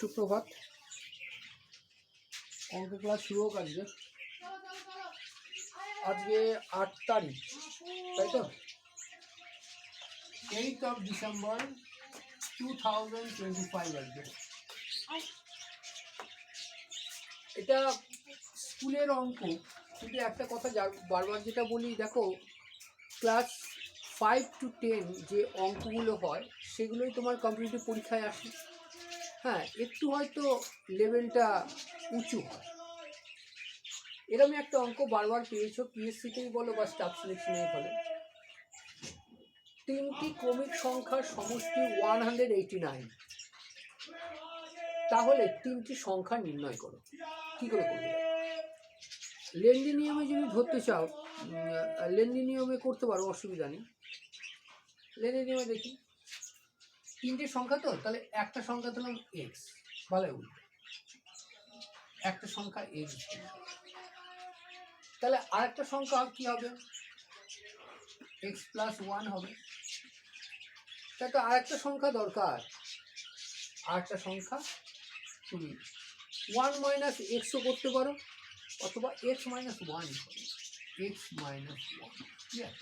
সুপ্রভাত। অঙ্ক ক্লাস শুরু হোক আজকে। আজকে আট তারিখ, তাই তো? Eight of December two thousand twenty five আজকে। এটা স্কুলের অঙ্ক, কিন্তু একটা কথা বারবার যেটা বলি, দেখো, ক্লাস ফাইভ টু টেন যে অঙ্কগুলো হয়, সেগুলোই তোমার কম্পিটিটিভ পরীক্ষায় আসে। হ্যাঁ একটু হয়তো লেভেলটা উঁচু হয়। এরকম একটা অঙ্ক বারবার পেয়েছ পিএসসিতেই বলো বা স্টাফ সিলেকশনেই বলো। তিনটি ক্রমিক সংখ্যার সমষ্টি ওয়ান হান্ড্রেড এইটি নাইন তাহলে তিনটি সংখ্যা নির্ণয় করো। কি করে করবে? লেন্ডি নিয়মে যদি ধরতে চাও লেন্ডি নিয়মে করতে পারো, অসুবিধা নেই। লেন্ডি নিয়মে দেখি। তিনটে সংখ্যা তো, তাহলে একটা সংখ্যা দিলাম এক্স উল্টো। একটা সংখ্যা এক্স তাহলে আরেকটা সংখ্যা কি হবে? এক্স প্লাস ওয়ান হবে। তাই তো আরেকটা সংখ্যা দরকার। আরেকটা সংখ্যা তুমি ওয়ান মাইনাস এক্সও করতে পারো, অথবা x minus one x minus one clear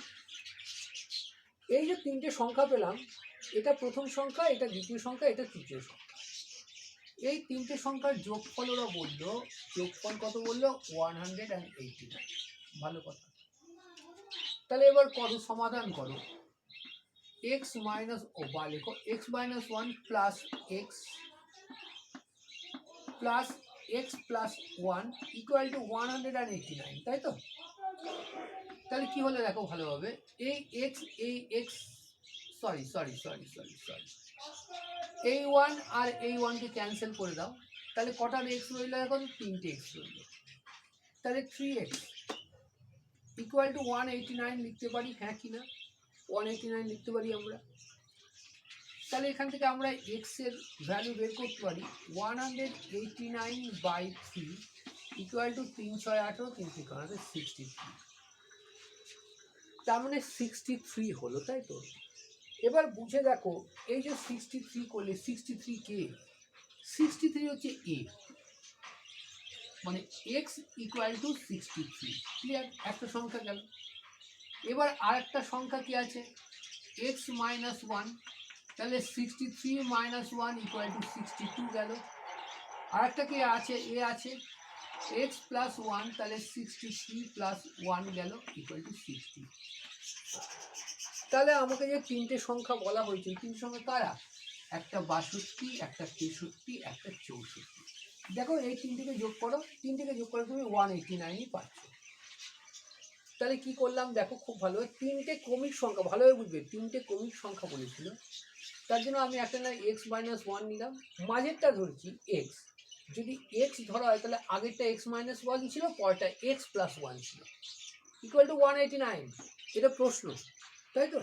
এই যে তিনটে সংখ্যা পেলাম এটা প্রথম সংখ্যা, এটা দ্বিতীয় সংখ্যা, এটা তৃতীয় সংখ্যা। এই তিনটে সংখ্যার যোগফল ওরা বলল, যোগফল কত বলল? One hundred and eighty nine ভালো কথা। তাহলে এবার করো, সমাধান করো। এক্স মাইনাস ও বা লেখো x minus one plus x plus x plus one equal to one hundred and eighty nine তাই তো? তাহলে কি হলে দেখো ভালোভাবে? এই এক্স এই x sorry sorry sorry sorry sorry এই ওয়ান আর এই ওয়ানকে ক্যান্সেল করে দাও। তাহলে কটার এক্স রইল এখন? তিনটে এক্স রইল। তাহলে three x equal to one eighty nine লিখতে পারি হ্যাঁ কি না? ওয়ান এইটি নাইন লিখতে পারি আমরা। তাহলে এখান থেকে আমরা এক্সের ভ্যালু বের করতে পারি one hundred eighty nine by three equal to তিন ছয় আঠেরো তিন থেকে সিক্সটি থ্রি তার মানে সিক্সটি থ্রি হলো, তাই তো? এবার বুঝে দেখো, এই যে সিক্সটি থ্রি করলে সিক্সটি থ্রি কে? সিক্সটি থ্রি হচ্ছে এ মানে x equal to sixty three clear একটা সংখ্যা গেল। এবার আরেকটা সংখ্যা কি আছে? এক্স মাইনাস ওয়ান তাহলে sixty three minus one equal to sixty two গেল। আর একটা কি আছে? এ আছে। এক্স প্লাস ওয়ান তাহলে সিক্সটি থ্রি প্লাস ওয়ান গেল ইকুয়াল টু সিক্সটি তাহলে আমাকে যে তিনটে সংখ্যা বলা হয়েছে তিনটে সংখ্যা কারা? একটা বাষট্টি, একটা তেষট্টি, একটা চৌষট্টি। দেখো, এই তিনটিকে যোগ করো, তিনটিকে যোগ করে তুমি ওয়ান এইটি নাইনই পাচ্ছ। তাহলে কি করলাম? দেখো, খুব ভালো। তিনটে ক্রমিক সংখ্যা, ভালোভাবে বুঝবে, তিনটে ক্রমিক সংখ্যা বলেছিল। তার জন্য আমি একটা না এক্স মাইনাস ওয়ান নিলাম। মাঝেরটা ধরছি এক্স যদি এক্স ধরা হয়, তাহলে আগেরটা এক্স মাইনাস ওয়ান ছিল পরটা এক্স প্লাস ওয়ান ছিল। Equal to one eighty nine এটা প্রশ্ন। তাই তো?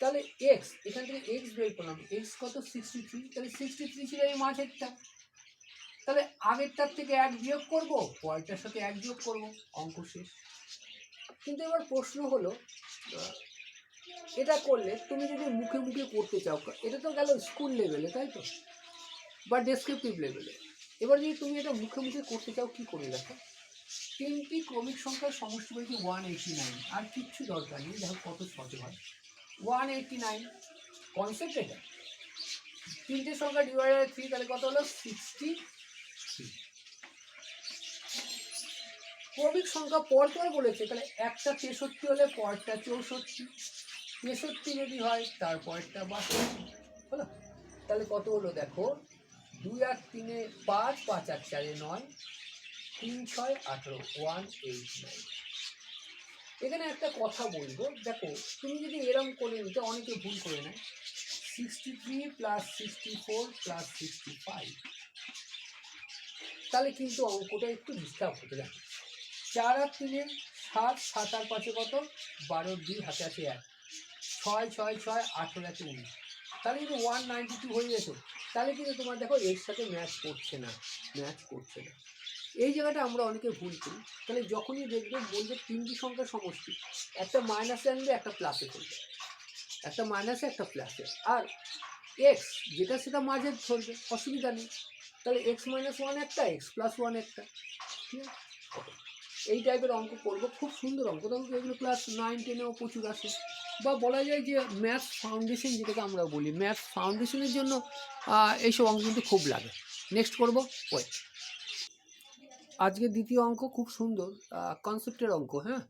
তাহলে এক্স এখান থেকে এক্স বের করলাম। এক্স কত? সিক্সটি থ্রি তাহলে সিক্সটি থ্রি ছিল এই মাঝেরটা। তাহলে আগেরটার থেকে এক বিয়োগ করব, পরেরটার সাথে এক যোগ করব, অঙ্ক শেষ। কিন্তু এবার প্রশ্ন হলো, এটা করলে তুমি যদি মুখে মুখে করতে চাও, এটা তো গেল স্কুল লেভেলে তাই তো? বা ডেসক্রিপটিভ লেভেলে এবার যদি তুমি এটা মুখে মুখে করতে চাও, কি করে দেখো তিনটি ক্রমিক সংখ্যার সমষ্টি বলছি ওয়ান এইটি নাইন আর কিচ্ছু দরকার নেই, দেখো কত সহজ হয়। ওয়ান এইটি নাইন কনসেপ্ট এটা। তিনটে সংখ্যা ডিভাইড বাই থ্রি তাহলে কত হলো? সিক্সটি থ্রি ক্রমিক সংখ্যা পর পর বলেছে, তাহলে একটা তেষট্টি হলে পরটা চৌষট্টি। তেষট্টি যদি হয় তারপরটা বাষট্টি। হলো? তাহলে কত হলো দেখো? দুই আর তিনে পাঁচ পাঁচ আর চারে নয়। তিন ছয়, আঠেরো, ওয়ান, এইট, নাইন। এখানে একটা কথা বলব, দেখো, তুমি যদি এরম করে নিতে অনেকে ভুল করে নেয়। Sixty three plus sixty four plus sixty five তাহলে কিন্তু অঙ্কটা একটু ডিস্টার্ব হতে থাকে চার আর তিনে সাত সাত আর পাঁচে কত? বারো, দুই, হাতে আছে এক। ছয় ছয় ছয়, আঠেরো আছে উনিশ তাহলে কিন্তু ওয়ান নাইনটি টু হয়ে যেত তাহলে কিন্তু তোমার দেখো এর সাথে ম্যাচ করছে না ম্যাচ করছে না। এই জায়গাটা আমরা অনেকে ভুল করি। তাহলে যখনই দেখবে বলবে তিনটি সংখ্যার সমষ্টি, একটা মাইনাসে আনবে, একটা প্লাসে করবে। একটা মাইনাসে একটা প্লাসে আর এক্স যেটা সেটা মাঝে ধরবে অসুবিধা নেই। তাহলে এক্স মাইনাস ওয়ান একটা এক্স প্লাস ওয়ান একটা। ঠিক আছে? এই টাইপের অঙ্ক করব। খুব সুন্দর অঙ্ক। তখন এগুলো ক্লাস নাইন টেনেও প্রচুর আসে। বা বলা যায় যে ম্যাথস ফাউন্ডেশন যেটাকে আমরা বলি ম্যাথস ফাউন্ডেশনের জন্য এইসব অঙ্ক কিন্তু খুব লাগে। নেক্সট করব ওয়েট আজকে দ্বিতীয় অঙ্ক খুব সুন্দর কনসেপ্টের অঙ্ক হ্যাঁ?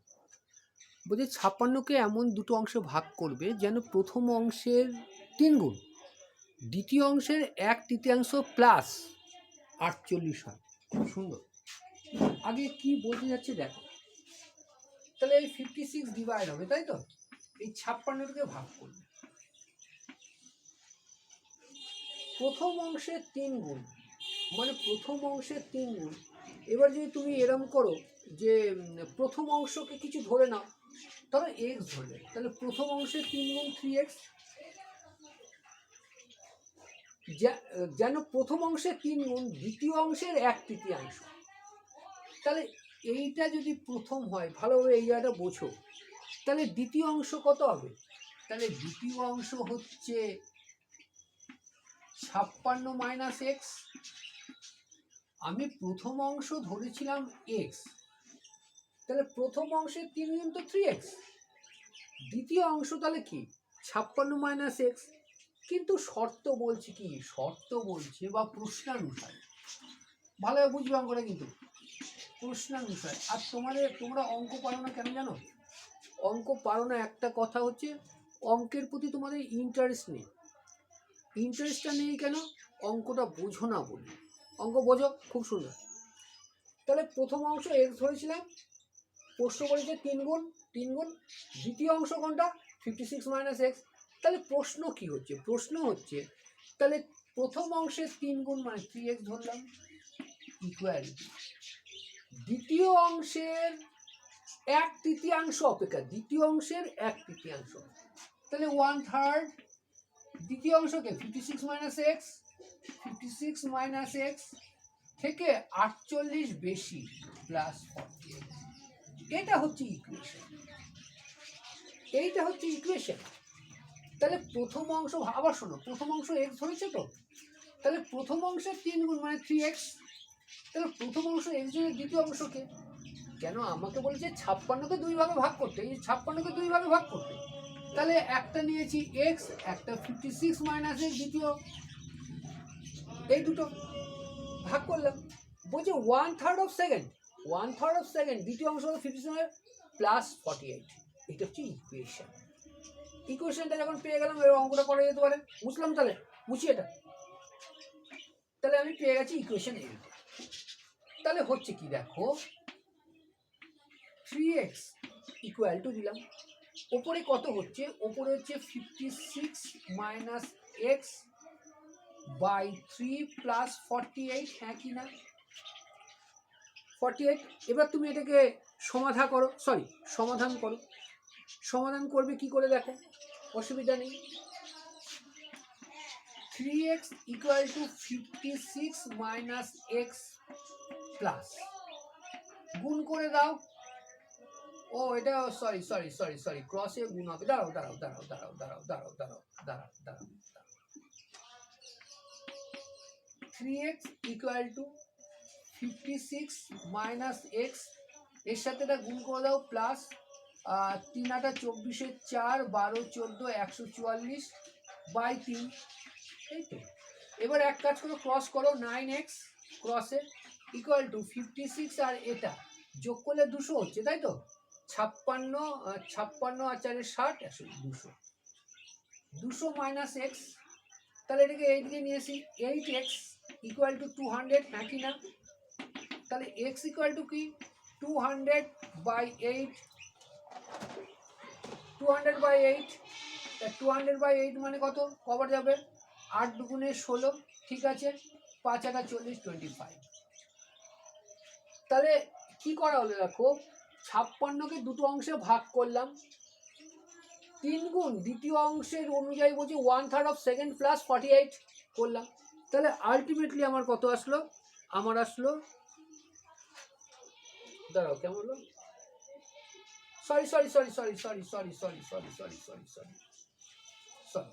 বলছে ছাপ্পান্নকে এমন দুটো অংশে ভাগ করবে যেন প্রথম অংশের তিন গুণ, দ্বিতীয় অংশের এক তৃতীয়াংশ প্লাস আটচল্লিশ হয়। খুব সুন্দর। আগে কি বলতে যাচ্ছে দেখো, তাহলে এই ফিফটি সিক্স ডিভাইড হবে, তাই তো? এই ছাপ্পান্নটাকে ভাগ করবে। প্রথম অংশের তিন গুণ মানে প্রথম অংশের তিন গুণ এবার যদি তুমি এরম করো যে প্রথম অংশকে কিছু ধরে নাও ধরো এক্স ধরলে তাহলে প্রথম অংশের তিন গুণ থ্রি এক্স যেন প্রথম অংশে তিন গুণ, দ্বিতীয় অংশের এক তৃতীয়াংশ। তাহলে এইটা যদি প্রথম হয়, ভালোভাবে এই জায়গাটা বোঝো, তাহলে দ্বিতীয় অংশ কত হবে? তাহলে দ্বিতীয় অংশ হচ্ছে ছাপ্পান্ন মাইনাস এক্স আমি প্রথম অংশ ধরেছিলাম এক্স তাহলে প্রথম অংশের তিন গুণ তো থ্রি এক্স দ্বিতীয় অংশ তাহলে কি? ছাপ্পান্ন মাইনাস এক্স কিন্তু শর্ত বলছে কি? শর্ত বলছে বা প্রশ্নানুসারে। ভালোভাবে বুঝবে অঙ্কটা কিন্তু। প্রশ্নানুসারে। আর তোমাদের, তোমরা অঙ্ক পারো না কেন জানো? অঙ্ক পারো না একটা কথা হচ্ছে, অঙ্কের প্রতি তোমাদের ইন্টারেস্ট নেই। ইন্টারেস্টটা নেই কেন? অঙ্কটা বোঝো না বলি। অঙ্ক বোঝো, খুব সুন্দর। তাহলে প্রথম অংশ এক্স ধরেছিলাম, প্রশ্ন করেছে তিন গুণ তিন গুণ, দ্বিতীয় অংশ কোনটা? ফিফটি সিক্স মাইনাস এক্স তাহলে প্রশ্ন কি হচ্ছে? প্রশ্ন হচ্ছে, তাহলে প্রথম অংশের তিন গুণ মানে থ্রি এক্স ধরলাম ইকুয়ালিটি দ্বিতীয় অংশের এক তৃতীয়াংশ অপেক্ষা, দ্বিতীয় অংশের এক তৃতীয়াংশ। তাহলে ওয়ান থার্ড দ্বিতীয় অংশকে fifty six minus x fifty six minus x থেকে আটচল্লিশ বেশি প্লাস ফর্টি এটা হচ্ছে ইকুয়েশন এইটা হচ্ছে ইকুয়েশন তাহলে প্রথম অংশ, আবার শোনো, প্রথম অংশ এক্স হয়েছে তো? তাহলে প্রথম অংশের তিন গুণ মানে থ্রি এক্স তাহলে প্রথম অংশ এক্স জনের দ্বিতীয় অংশকে। কেন? আমাকে বলেছে ছাপ্পান্নকে দুই ভাগে ভাগ করতে। এই ছাপ্পান্নকে দুই ভাগে ভাগ করতে। তাহলে একটা নিয়েছি এক্স একটা ফিফটি সিক্স মাইনাস এর দ্বিতীয়। এই দুটো ভাগ করলাম। বলছে one third of second one third of second দ্বিতীয় অংশ হলো fifty seven plus forty eight এটা হচ্ছে ইকুয়েশন ইকুয়েশনটা যখন পেয়ে গেলাম, এবার অঙ্কটা করা যেতে পারে। বুঝলাম তাহলে? বুঝি এটা? তাহলে আমি পেয়ে গেছি ইকুয়েশন এইটা তাহলে হচ্ছে কি দেখো? থ্রি এক্স ইকুয়াল টু দিলাম। ওপরে কত হচ্ছে? ওপরে হচ্ছে fifty six minus x by three plus forty eight হ্যাঁ কি না? ফর্টি এইট এবার তুমি এটাকে সমাধা করো সরি সমাধান করো। সমাধান করবে কি করে দেখো? অসুবিধা নেই। Three X equal to fifty six minus X plus গুণ করে দাও। ও, এটা সরি সরি সরি সরি ক্রসে গুণ হবে। দাঁড়াও দাঁড়াও দাঁড়াও দাঁড়াও দাঁড়াও দাঁড়াও দাঁড়াও দাঁড়াও দাঁড়াও। Three x equal to fifty six minus এক্সের সাথে এটা গুণ করে দাও প্লাস তিন আটা চব্বিশের চার, বারো, চোদ্দ, একশো চুয়াল্লিশ বাই তিন। এই তো। এবার এক কাজ করো ক্রস করো নাইন এক্স ক্রসে ইকুয়াল টু ফিফটি সিক্স আর এটা। যোগ করলে দুশো হচ্ছে, তাই তো? ছাপ্পান্ন ছাপ্পান্ন আর চারে ষাট, একশো দুশো। দুশো মাইনাস এক্স তাহলে এটাকে এইদিকে নিয়ে আসি eight x equal to two hundred নাকি না তাহলে এক্স ইকুয়াল টু কি? Two hundred by eight two hundred by eight তা টু হান্ড্রেড বাই এইট মানে কত? কবার যাবে? আট দুগুণে ষোলো, ঠিক আছে? পাঁচ আটা চল্লিশ টোয়েন্টি ফাইভ তাহলে কি করা হলো দেখো? ছাপ্পান্নকে দুটো অংশে ভাগ করলাম। তিন গুণ দ্বিতীয় অংশের অনুযায়ী বলছি one third of second plus forty eight করলাম। তাহলে আলটিমেটলি আমার কত আসলো আমার আসলো দাঁড়াও কেমন হলো sorry sorry sorry sorry sorry sorry sorry sorry sorry sorry sorry sorry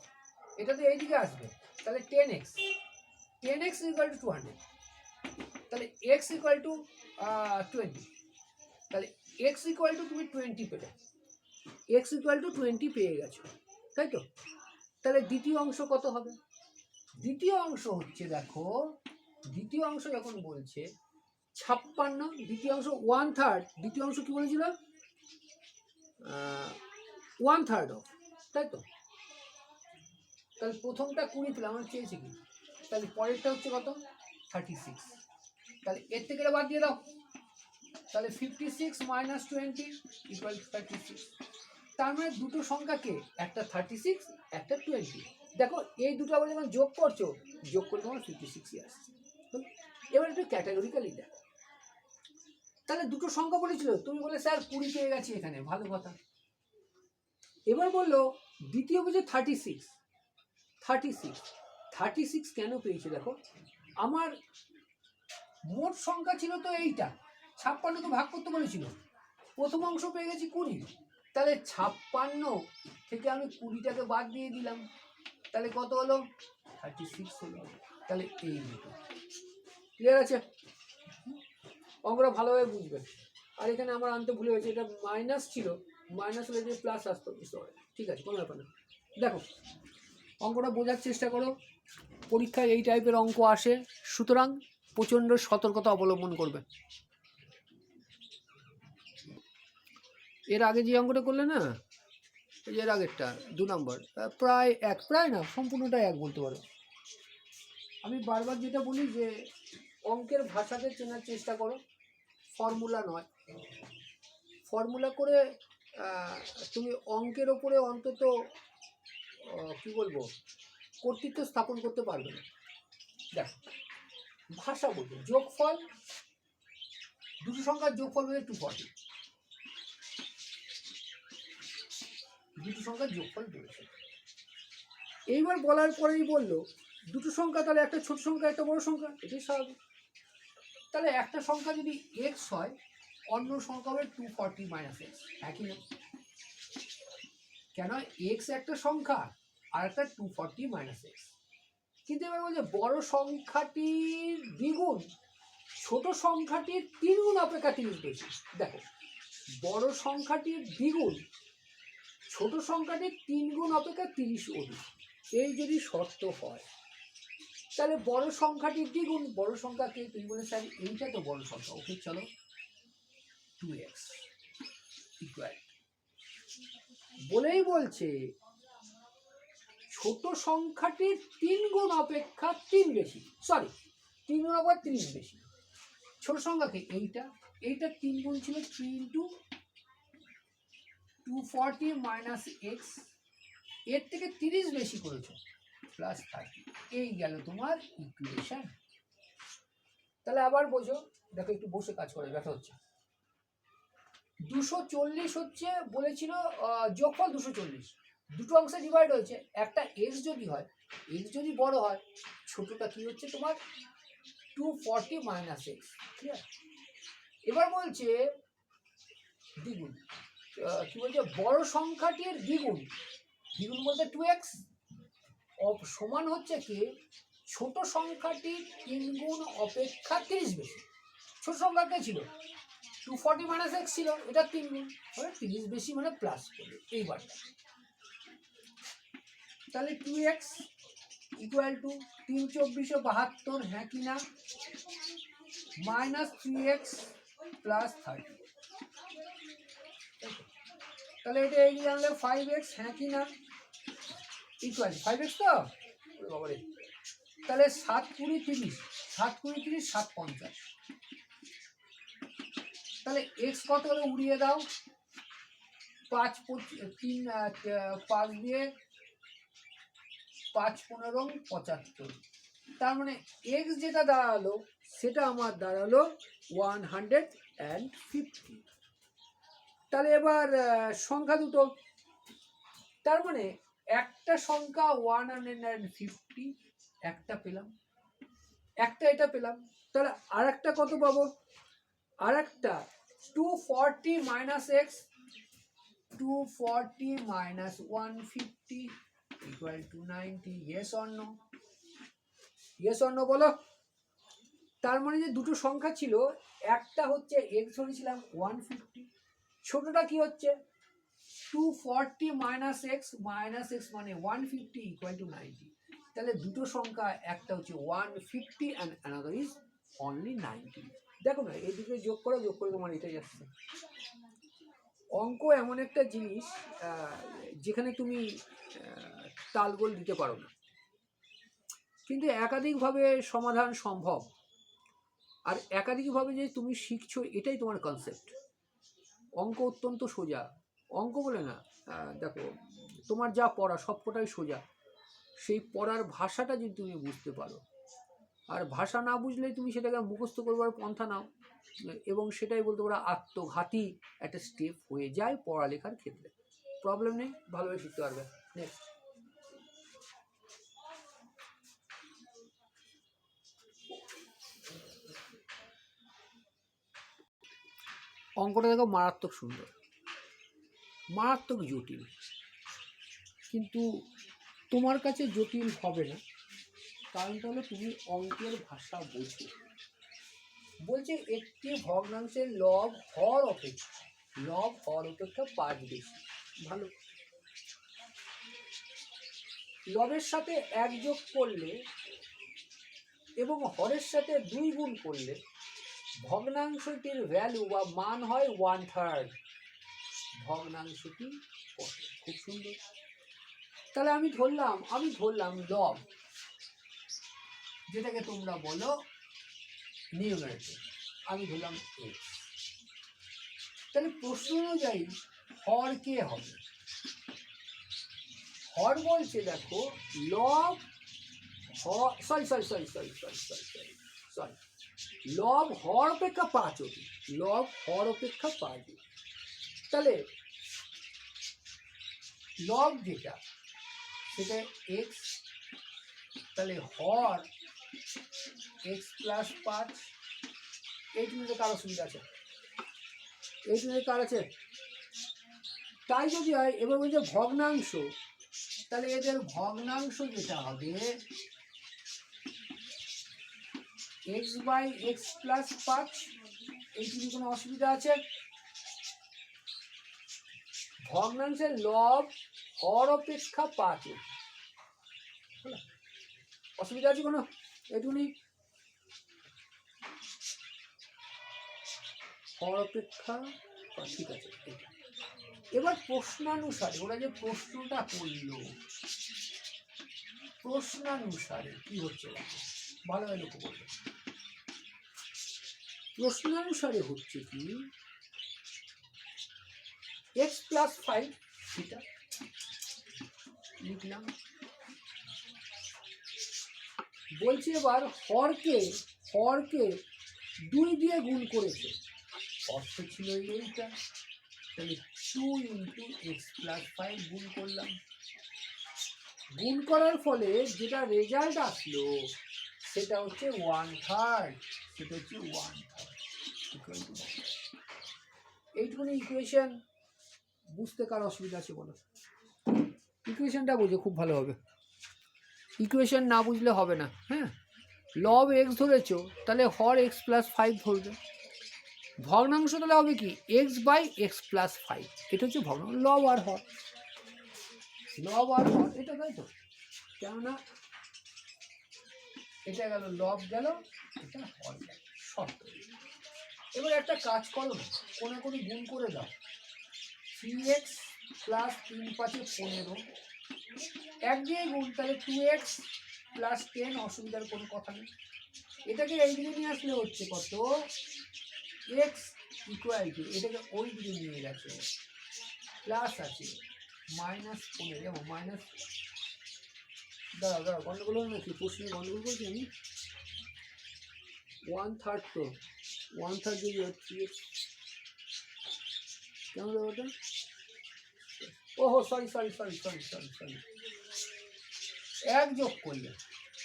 এটা তো এইদিকে আসবে তাহলে ten x ten x equal to two hundred তাহলে এক্স ইকুয়াল টু টোয়েন্টি তাহলে এক্স ইকুয়াল টু তুমি টোয়েন্টি পেলে এক্স ইকুয়াল টু টোয়েন্টি পেয়ে গেছো তাই তো তাহলে দ্বিতীয় অংশ কত হবে দ্বিতীয় অংশ হচ্ছে দেখো, দ্বিতীয় অংশ যখন বলছে, ছাপ্পান্ন, দ্বিতীয় অংশ ওয়ান থার্ড দ্বিতীয় অংশ কি বলেছিল? ওয়ান থার্ড অফ তাই তো? তাহলে প্রথমটা কুড়ি পেলাম আমার চেয়েছে কি? তাহলে পরেরটা হচ্ছে কত? থার্টি সিক্স তাহলে এর থেকে বাদ দিয়ে দাও। তাহলে fifty six minus twenty equal thirty six তার মানে দুটো সংখ্যাকে, একটা থার্টি সিক্স একটা টোয়েন্টি দেখো, এই দুটো আবার যখন যোগ করছ, যোগ করে তোমার ফিফটি সিক্সই আসছে এবার একটু ক্যাটাগরিক্যালি দেখো। তাহলে দুটো সংখ্যা বলেছিল, তুমি বলে স্যার, কুড়ি পেয়ে গেছি এখানে, ভালো কথা। এবার বলল, দ্বিতীয় বুঝে thirty six thirty six thirty six কেন পেয়েছে দেখো? আমার মোট সংখ্যা ছিল তো এইটা। ছাপ্পান্নকে ভাগ করতে বলেছিল। প্রথম অংশ পেয়ে গেছি কুড়ি। তাহলে ছাপ্পান্ন থেকে আমি কুড়িটাকে বাদ দিয়ে দিলাম। তাহলে কত হলো? থার্টি সিক্স হলো। তাহলে এই দুটো। ক্লিয়ার আছে? অঙ্কটা ভালোভাবে বুঝবেন আর এখানে আমার আনতে ভুলে গেছে এটা মাইনাস ছিল। মাইনাস হলে যে প্লাস আসতো ঠিক আছে কোনো ব্যাপার না। দেখো অঙ্কটা বোঝার চেষ্টা করো। পরীক্ষায় এই টাইপের অঙ্ক আসে সুতরাং প্রচণ্ড সতর্কতা অবলম্বন করবে। এর আগে যে অঙ্কটা করলে না এই যে এর আগেরটা, দু নম্বর। প্রায় এক, প্রায় না, সম্পূর্ণটাই এক বলতে পারো। আমি বারবার যেটা বলি যে, অঙ্কের ভাষাকে চেনার চেষ্টা করো। ফর্মুলা নয়। ফর্মুলা করে তুমি অঙ্কের ওপরে অন্তত কি বলব, কর্তৃত্ব স্থাপন করতে পারবে না। দেখো, ভাষা বলতে, যোগফল, দুটো সংখ্যার যোগফল বলে টু ফর্টি দুটো সংখ্যার যোগফল বলেছে এইবার বলার পরেই বলল, দুটো সংখ্যা তাহলে একটা ছোট সংখ্যা, একটা বড় সংখ্যা, এটাই স্বাভাবিক। তাহলে একটা সংখ্যা যদি এক্স হয়, অন্য সংখ্যা হবে টু ফর্টি মাইনাস এক্স একই না? কেন? এক্স একটা সংখ্যা, আর একটা টু ফর্টি মাইনাস এক্স কিন্তু এবার বলছে, বড় সংখ্যাটির দ্বিগুণ, ছোট সংখ্যাটির তিনগুণ অপেক্ষা তিরিশ বেশি। দেখো, বড় সংখ্যাটির দ্বিগুণ ছোট সংখ্যাটির তিন গুণ অপেক্ষা তিরিশ অধিক। এই যদি শর্ত হয়, তাহলে বড় সংখ্যাটির দ্বিগুণ বড় সংখ্যাকে তুমি বলে স্যার এইটা তো বড় সংখ্যা। ওকে, চলো। টু এক্স ইকুয়াল বলেই বলছে, ছোট সংখ্যাটির তিন গুণ অপেক্ষা তিন বেশি। সরি তিন গুণ অপেক্ষা ত্রিশ বেশি। ছোট সংখ্যাকে এইটা। এইটা তিন গুণ ছিল three into two forty minus এক্সের থেকে তিরিশ বেশি করেছ প্লাস থার্টি এই গেল তোমার ইকুয়েশন তাহলে আবার বোঝো, দেখো একটু বসে কাজ করে, ব্যথা হচ্ছে। দুশো চল্লিশ হচ্ছে বলেছিল যোগফল দুশো চল্লিশ। দুটো অংশে ডিভাইড হয়েছে, একটা এক্স যদি হয় এক্স যদি বড় হয়, ছোটটা কি হচ্ছে তোমার? টু ফর্টি মাইনাস এক্স ঠিক আছে এবার বলছে, দ্বিগুণ। কি বলছে, বড় সংখ্যাটির দ্বিগুণ। দ্বিগুণ বলতে টু এক্স সমান হচ্ছে কি, ছোট সংখ্যাটি তিন গুণ অপেক্ষা তিরিশ বেশি। ছোট সংখ্যাটা ছিল? টু ফর্টি মাইনাস এক্স ছিল, এটা তিন গুণ মানে তিরিশ বেশি মানে প্লাস করবে এইবারটা তাহলে টু এক্স ইকুয়াল টু তিন চব্বিশশো বাহাত্তর হ্যাঁ কি না? Minus three x plus thirty তাহলে এটা এগিয়ে জানলে ফাইভ এক্স হ্যাঁ কি না? ইকুয়াল ফাইভ এক্স তো? তাহলে সাত কুড়ি তিরিশ, সাত কুড়ি তিরিশ, সাত পঞ্চাশ। তাহলে এক্স কত হলে উড়িয়ে দাও? পাঁচ তিন পাঁচ দিয়ে পাঁচ পনেরো, পঁচাত্তর। তার মানে এক্স যেটা দাঁড়াল, সেটা আমার দাঁড়াল ওয়ান হান্ড্রেড অ্যান্ড ফিফটি তাহলে এবার সংখ্যা দুটো। তার মানে একটা সংখ্যা ওয়ান হান্ড্রেড অ্যান্ড ফিফটি একটা পেলাম। একটা এটা পেলাম। তাহলে আর একটা কত পাবো? আর একটা two forty minus x two forty minus one fifty equal to ninety yes অন্য ইয়েস অন্য বলো? তার মানে যে দুটো সংখ্যা ছিল, একটা হচ্ছে এক্স ধরেছিলাম ওয়ান ফিফটি ছোটটা কি হচ্ছে? Two forty minus x minus x মানে one fifty equal to ninety তাহলে দুটো সংখ্যা, একটা হচ্ছে one fifty and another is only ninety দেখো না, এই দুটো যোগ করো, যোগ করে তোমার এটাই আসছে অঙ্ক এমন একটা জিনিস যেখানে তুমি তালগোল দিতে পারো না। কিন্তু একাধিকভাবে সমাধান সম্ভব। আর একাধিকভাবে যে তুমি শিখছো, এটাই তোমার কনসেপ্ট অঙ্ক অত্যন্ত সোজা। অঙ্ক বলে না দেখো, তোমার যা পড়া সবকটাই সোজা। সেই পড়ার ভাষাটা যদি তুমি বুঝতে পারো, আর ভাষা না বুঝলে তুমি সেটাকে মুখস্থ করবার পন্থা নাও, এবং সেটাই বলতে পারো আত্মঘাতী একটা স্টেপ হয়ে যায় পড়ালেখার ক্ষেত্রে। প্রবলেম নেই, ভালোভাবে শিখতে পারবে। নেক্সট অঙ্কটা দেখো মারাত্মক সুন্দর। মারাত্মক জটিল। কিন্তু তোমার কাছে জটিল হবে না। কারণটা হলো তুমি অঙ্কের ভাষা বোঝো। বলছে একটি ভগ্নাংশের লব হর অপেক্ষা। লব হর অপেক্ষা পাঁচ বেশি। ভালো। লবের সাথে এক যোগ করলে এবং হরের সাথে দুই গুণ করলে ভগ্নাংশটির ভ্যালু বা মান হয় ওয়ান থার্ড ভগ্নাংশটি খুব সুন্দর। তাহলে আমি ধরলাম আমি ধরলাম লব যেটাকে তোমরা বলো নিউমারেটর আমি ধরলাম এক্স তাহলে প্রশ্ন অনুযায়ী হর কে হবে? হর বলছে দেখো লব sorry sorry sorry sorry sorry sorry sorry sorry লব হর অপেক্ষা পাঁচ অতি লব হর অপেক্ষা পাঁচ তাহলে লব যেটা, সেটা এক্স তাহলে হর এক্স প্লাস পাঁচ এইটুকুতে কার সুবিধা আছে। এইটুকুতে কার আছে? তাই যদি হয়, এবার বলছে ভগ্নাংশ, তাহলে এদের ভগ্নাংশ যেটা হবে এক্স বাই এক্স প্লাস পাঁচ এইটুকু কোনো অসুবিধা আছে? ভগ্নাংশের লব হর অপেক্ষা পাঁচ? অসুবিধা আছে কোনো? এটুকুনি। হর অপেক্ষা ঠিক আছে এবার প্রশ্নানুসারে, ওরা যে প্রশ্নটা করল, প্রশ্নানুসারে কি হচ্ছে? ভালোভাবে লক্ষ্য করবে প্রশ্নানুসারে হচ্ছে কি এক্স প্লাস ফাইভ সেটা লিখলাম। বলছি এবার হরকে হরকে দুই দিয়ে গুণ করেছে। অর্থ ছিল এইটা। তাহলে two into x plus five গুণ করলাম। গুণ করার ফলে যেটা রেজাল্ট আসলো সেটা হচ্ছে ওয়ান থার্ড সেটা হচ্ছে ওয়ান থার্ড এইটুকুনি ইকুয়েশন বুঝতে কার অসুবিধা আছে বলো? ইকুয়েশনটা বুঝে, খুব ভালো হবে। ইকুয়েশন না বুঝলে হবে না হ্যাঁ? লব এক্স ধরেছো, তাহলে হর এক্স প্লাস ফাইভ ধরবে। ভগ্নাংশ তাহলে হবে কি? X by x plus five এটা হচ্ছে ভগ্নাংশ লব আর হর। লব আর হর, এটা তাই তো? কেননা এটা গেল, লব গেল, এটা হল। গেল এবার একটা কাজ করো, কোনো কোনো গুণ করে দাও। থ্রি এক্স প্লাস তিন পাঁচে পনেরো। এক দিয়ে গুণ, তাহলে টু এক্স প্লাস টেন অসুবিধার কোনো কথা নেই। এটাকে এই দিকে নিয়ে আসলে হচ্ছে কত? এক্স ইকুয়াল টু এটাকে ওই দিকে নিয়ে গেছে। প্লাস আছে মাইনাস পনেরো মাইনাস দাঁড়াও দাঁড়াও গন্ডগোল হলো নাকি? প্রশ্নে গন্ডগোল করছি আমি? ওয়ান থার্ড তো। ওয়ান থার্ড যদি হচ্ছে কেমন ব্যাপারটা? ওহো sorry sorry sorry sorry sorry sorry এক যোগ করলে,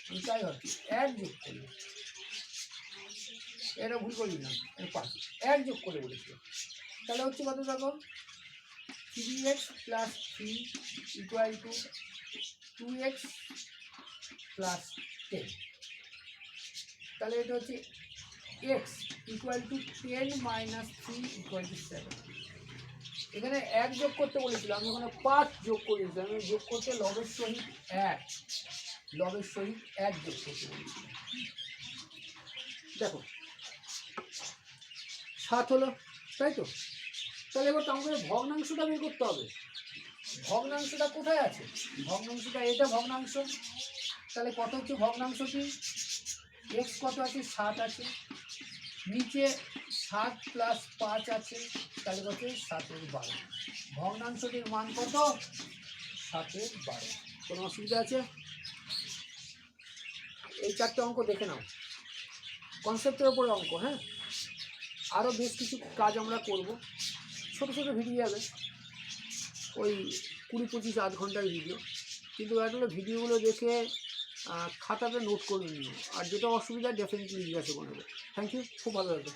আমি তাই ভাবছি, এক যোগ করলে, এটা ভুল করলি না পাঁচ এক যোগ করে বলেছিল তাহলে হচ্ছে কত দেখো? Three x plus three equal to two x plus ten তাহলে এটা হচ্ছে x equal to ten minus three equal to seven এখানে এক যোগ করতে বলেছিলাম, আমি ওখানে পাঁচ যোগ করেছিলাম আমি যোগ করতে লবের সহিত এক, লবের সহিত এক যোগ করতে দেখো, সাত হলো, তাই তো? তাহলে এবার তো আমাদের ভগ্নাংশটা বের করতে হবে। ভগ্নাংশটা কোথায় আছে? ভগ্নাংশটা এটা ভগ্নাংশ। তাহলে কত হচ্ছে ভগ্নাংশ ভগ্নাংশটি এক্স কত আছে? সাত আছে। নিচে সাত প্লাস পাঁচ আছে, তাহলে কত সাতের বারো। ভগ্নাংশটির মান কত? সাতের বারো। কোনো অসুবিধা আছে? এই চারটে অঙ্ক দেখে নাও। কনসেপ্টের ওপরে অঙ্ক হ্যাঁ? আরও বেশ কিছু কাজ আমরা করব। ছোটো ছোটো ভিডিও যাবে। ওই কুড়ি পঁচিশ আধ ঘণ্টার ভিডিও। কিন্তু আসলে ভিডিওগুলো দেখে খাতাতে নোট করে নিও। আর যেটা অসুবিধা ডেফিনেটলি জিজ্ঞাসা করে নেবে থ্যাংক ইউ খুব ভালো লাগবে